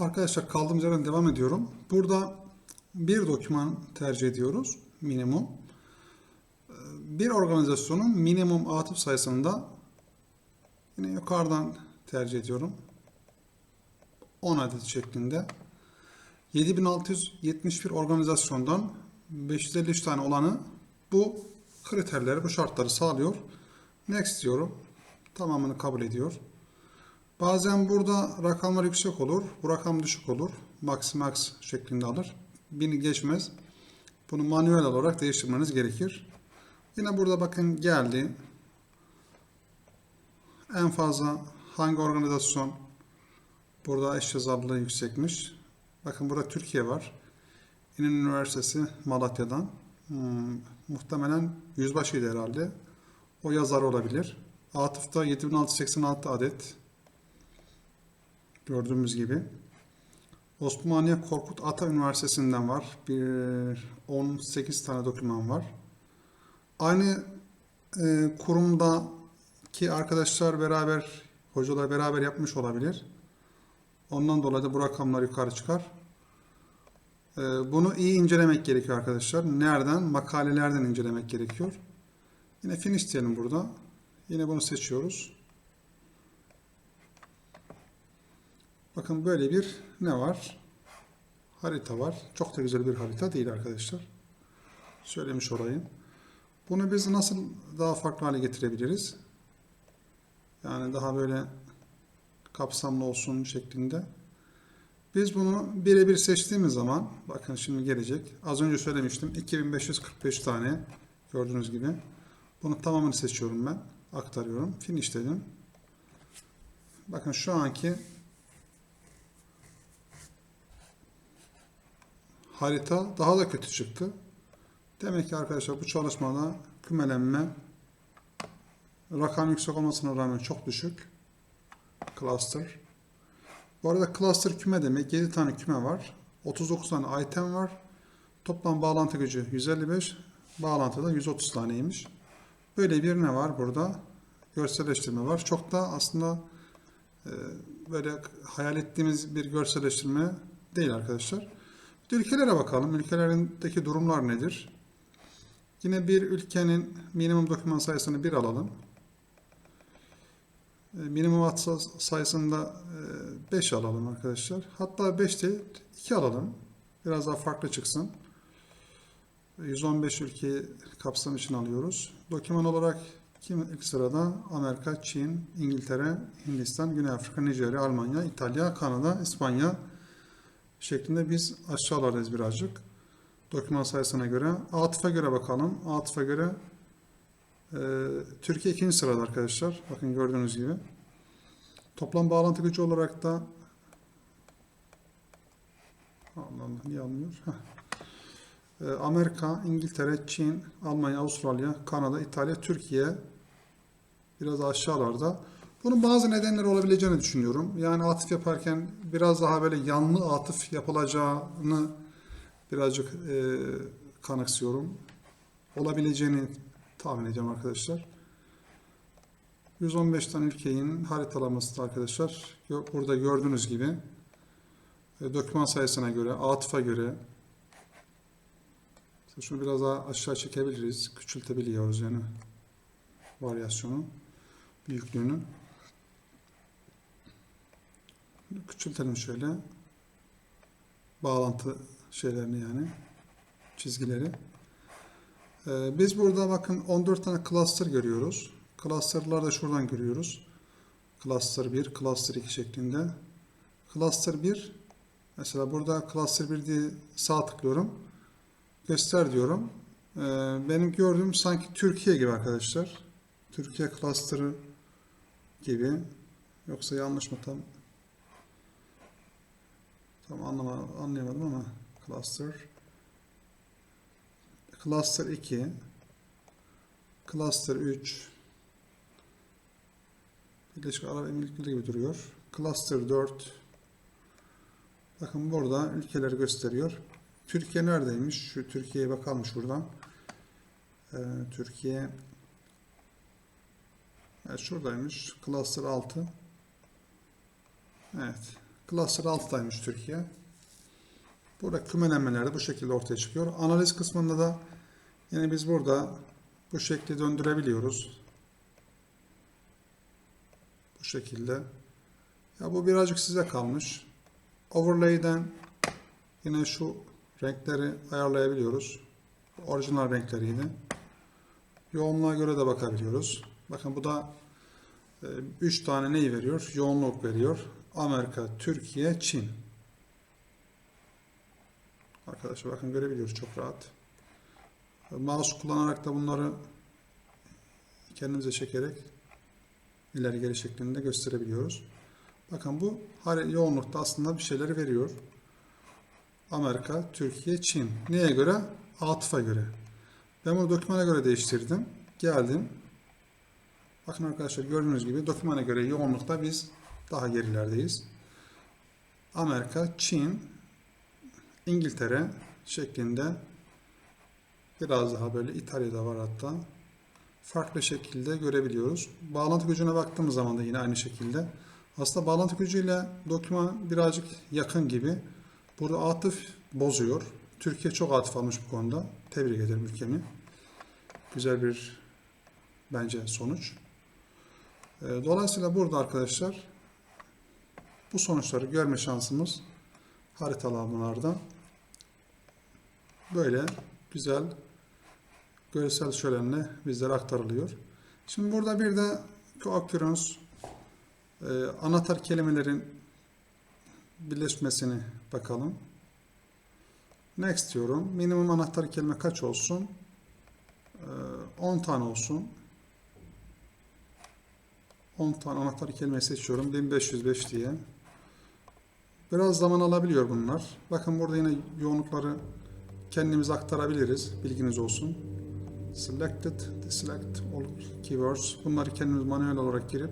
Arkadaşlar kaldığımız yerden devam ediyorum. Burada bir doküman tercih ediyoruz minimum. Ee, Bir organizasyonun minimum atıf sayısını da yine yukarıdan tercih ediyorum. 10 adet şeklinde. 7671 organizasyondan 553 tane olanı bu kriterleri, bu şartları sağlıyor. Next diyorum. Tamamını kabul ediyor. Bazen burada rakamlar yüksek olur, bu rakam düşük olur. Max max şeklinde alır. Bini geçmez. Bunu manuel olarak değiştirmeniz gerekir. Yine burada bakın geldi. En fazla hangi organizasyon burada eşyazarlığı yüksekmiş. Bakın burada Türkiye var. İnönü Üniversitesi Malatya'dan. Hmm, muhtemelen yüzbaşıydı herhalde. O yazar olabilir. Atıf'ta 7686 adet. Gördüğümüz gibi. Osmaniye Korkut Ata Üniversitesi'nden var. Bir 18 tane doküman var. Aynı e, kurumdaki arkadaşlar beraber, hocalar beraber yapmış olabilir. Ondan dolayı da bu rakamlar yukarı çıkar. E, bunu iyi incelemek gerekiyor arkadaşlar. Nereden? Makalelerden incelemek gerekiyor. Yine finish diyelim burada. Yine bunu seçiyoruz. Bakın böyle bir ne var? Harita var. Çok da güzel bir harita değil arkadaşlar. Söylemiş olayım. Bunu biz nasıl daha farklı hale getirebiliriz? Yani daha böyle kapsamlı olsun şeklinde. Biz bunu birebir seçtiğimiz zaman, bakın şimdi gelecek. Az önce söylemiştim. 2545 tane gördüğünüz gibi. Bunun tamamını seçiyorum ben. Aktarıyorum. Finish dedim. Bakın şu anki harita daha da kötü çıktı. Demek ki arkadaşlar bu çalışmada kümelenme rakam yüksek olmasına rağmen çok düşük. Cluster. Bu arada cluster küme demek 7 tane küme var. 39 tane item var. Toplam bağlantı gücü 155. Bağlantıda 130 taneymiş. Böyle bir ne var burada? Görselleştirme var. Çok da aslında e, böyle hayal ettiğimiz bir görselleştirme değil arkadaşlar. Ülkelere bakalım. Ülkelerindeki durumlar nedir? Yine bir ülkenin minimum doküman sayısını bir alalım. E, Minimum at sayısında 5 alalım arkadaşlar. Hatta 5 değil 2 alalım. Biraz daha farklı çıksın. 115 ülkeyi kapsam için alıyoruz. Doküman olarak kim ilk sırada? Amerika, Çin, İngiltere, Hindistan, Güney Afrika, Nijerya, Almanya, İtalya, Kanada, İspanya şeklinde biz aşağılardayız birazcık. Doküman sayısına göre. Atıfa göre bakalım. Atıfa göre e, Türkiye ikinci sırada arkadaşlar. Bakın gördüğünüz gibi. Toplam bağlantı gücü olarak da Allah Allah niye almıyor? E, Amerika, İngiltere, Çin, Almanya, Avustralya, Kanada, İtalya, Türkiye biraz aşağılarda. Bunun bazı nedenleri olabileceğini düşünüyorum. Yani atıf yaparken biraz daha böyle yanlı atıf yapılacağını birazcık e, kanıksıyorum. Olabileceğini tahmin ediyorum arkadaşlar. 115 tane ülkenin haritalaması da arkadaşlar. Burada gördüğünüz gibi e, doküman sayısına göre, atıfa göre şunu biraz daha aşağı çekebiliriz. Küçültebiliyoruz yani varyasyonu, büyüklüğünü. Küçültelim şöyle. Bağlantı şeylerini yani. Çizgileri. Ee, biz burada bakın 14 tane cluster görüyoruz. Cluster'ları da şuradan görüyoruz. Cluster 1, cluster 2 şeklinde. Cluster 1 mesela burada cluster 1 diye sağ tıklıyorum. Göster diyorum. Ee, benim gördüğüm sanki Türkiye gibi arkadaşlar. Türkiye cluster'ı gibi. Yoksa yanlış mı tam? Tam anlama, anlayamadım ama cluster. Cluster 2. Cluster 3. Birleşik Arap Emirlikleri gibi duruyor. Cluster 4. Bakın burada ülkeleri gösteriyor. Türkiye neredeymiş? Şu Türkiye'ye bakalım şuradan. Ee, Türkiye evet, şuradaymış. Cluster 6. Evet. Cluster 6'daymış Türkiye. Burada kümelenmeler de bu şekilde ortaya çıkıyor. Analiz kısmında da yine biz burada bu şekli döndürebiliyoruz. Bu şekilde. Ya bu birazcık size kalmış. Overlay'den yine şu renkleri ayarlayabiliyoruz. Orijinal renkleriydi. Yoğunluğa göre de bakabiliyoruz. Bakın bu da 3 tane neyi veriyor? Yoğunluk veriyor. Amerika, Türkiye, Çin. Arkadaşlar bakın görebiliyoruz çok rahat. Mouse kullanarak da bunları kendimize çekerek ileri geri şeklinde gösterebiliyoruz. Bakın bu yoğunlukta aslında bir şeyleri veriyor. Amerika, Türkiye, Çin. Neye göre? Atıfa göre. Ben bunu dokümana göre değiştirdim. Geldim. Bakın arkadaşlar gördüğünüz gibi dokümana göre yoğunlukta biz daha gerilerdeyiz. Amerika, Çin, İngiltere şeklinde biraz daha böyle İtalya'da var hatta. Farklı şekilde görebiliyoruz. Bağlantı gücüne baktığımız zaman da yine aynı şekilde. Aslında bağlantı gücüyle doküman birazcık yakın gibi. Burada atıf bozuyor. Türkiye çok atıf almış bu konuda. Tebrik ederim ülkemi. Güzel bir bence sonuç. Ee, Dolayısıyla burada arkadaşlar bu sonuçları görme şansımız haritalanmalarda böyle güzel görsel şölenle bizlere aktarılıyor. Şimdi burada bir de co-occurrence e, anahtar kelimelerin birleşmesini bakalım. Next diyorum. Minimum anahtar kelime kaç olsun? E, 10 tane olsun. 10 tane anahtar kelime seçiyorum. 1505 diye. Biraz zaman alabiliyor bunlar. Bakın burada yine yoğunlukları kendimiz aktarabiliriz. Bilginiz olsun. Selected, deselect all keywords. Bunları kendimiz manuel olarak girip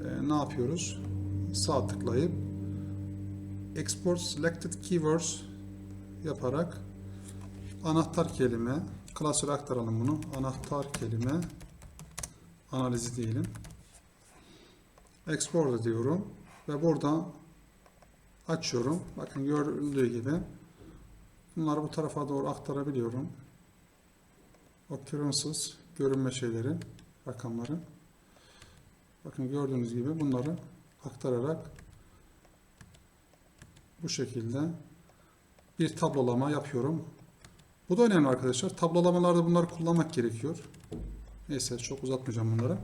e, ne yapıyoruz? Sağ tıklayıp export selected keywords yaparak anahtar kelime klasöre aktaralım bunu. Anahtar kelime analizi diyelim. Export diyorum ve burada açıyorum. Bakın görüldüğü gibi bunları bu tarafa doğru aktarabiliyorum. Occurrences görünme şeyleri, rakamları. Bakın gördüğünüz gibi bunları aktararak bu şekilde bir tablolama yapıyorum. Bu da önemli arkadaşlar. Tablolamalarda bunları kullanmak gerekiyor. Neyse çok uzatmayacağım bunları.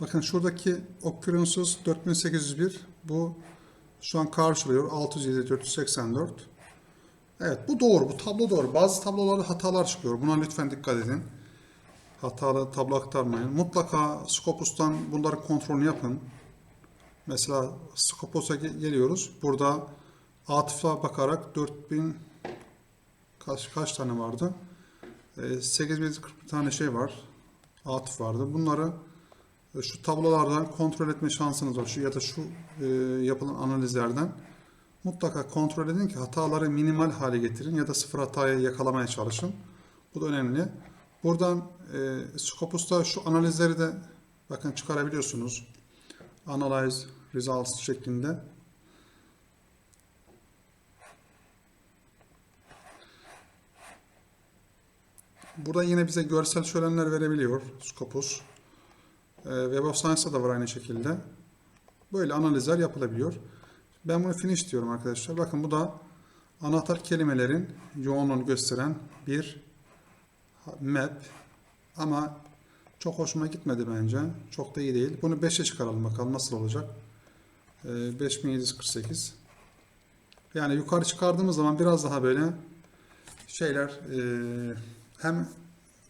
Bakın şuradaki occurrences 4801 bu şu an karşılıyor 607 484. Evet bu doğru. Bu tablo doğru. Bazı tablolarda hatalar çıkıyor. Buna lütfen dikkat edin. Hatalı tablo aktarmayın. Mutlaka Scopus'tan bunların kontrolünü yapın. Mesela Scopus'a ge- geliyoruz. Burada atıfa bakarak 4000 kaç, kaç tane vardı? Ee, 8140 tane şey var. Atıf vardı. Bunları şu tablolardan kontrol etme şansınız var. Şu ya da şu e, yapılan analizlerden mutlaka kontrol edin ki hataları minimal hale getirin ya da sıfır hataya yakalamaya çalışın. Bu da önemli. Buradan e, Scopus'ta şu analizleri de bakın çıkarabiliyorsunuz. Analyze results şeklinde. Burada yine bize görsel şölenler verebiliyor Scopus. Ee, Web of Science'da da var aynı şekilde. Böyle analizler yapılabiliyor. Ben bunu finish diyorum arkadaşlar. Bakın bu da anahtar kelimelerin yoğunluğunu gösteren bir map. Ama çok hoşuma gitmedi bence. Çok da iyi değil. Bunu 5'e çıkaralım bakalım nasıl olacak. Ee, 5748. Yani yukarı çıkardığımız zaman biraz daha böyle şeyler e, hem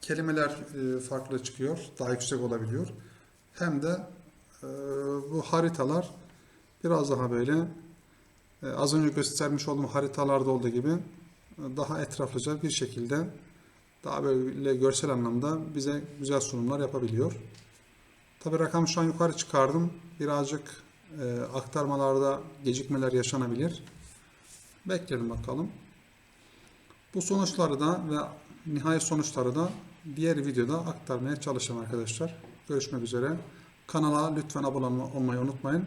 kelimeler e, farklı çıkıyor, daha yüksek olabiliyor. Hem de e, bu haritalar biraz daha böyle e, az önce göstermiş olduğum haritalarda olduğu gibi e, daha etraflıca bir şekilde daha böyle görsel anlamda bize güzel sunumlar yapabiliyor. Tabi rakamı şu an yukarı çıkardım. Birazcık e, aktarmalarda gecikmeler yaşanabilir. Bekleyelim bakalım. Bu sonuçları da ve nihai sonuçları da diğer videoda aktarmaya çalışacağım arkadaşlar. Görüşmek üzere. Kanala lütfen abone olmayı unutmayın.